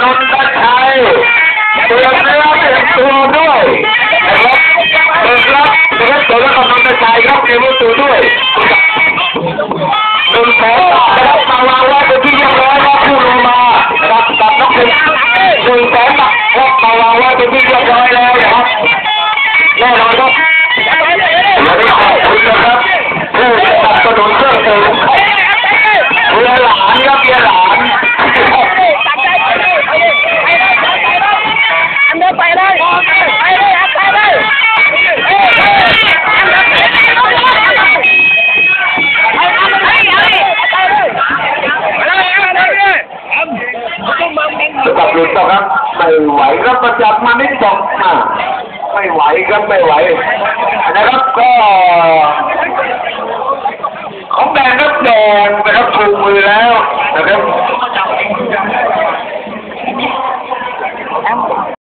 นนทชัยเตรียมเนื้อเตรียมตัวด้วยนะครับเปิดรับรับเปิดรับกับนนทชัยครับเตรียมตัวด้วยหนึ่งแสนบาทนะครับมาวางไว้เป็นที่เรียบร้อยครับผู้ลงมาครับกับนักเตะหนึ่งแสนบาทครับมาวางไว้เป็นที่เรียบร้อยแล้วนะครับแน่นอนครับ สำหรับลุดต่อครับไม่ไหวครับประจับมานิดบองอะไม่ไหวครับไม่ไหวนะครับก็ ของแดงครับแดงนะครับถูมือแล้วนะครับ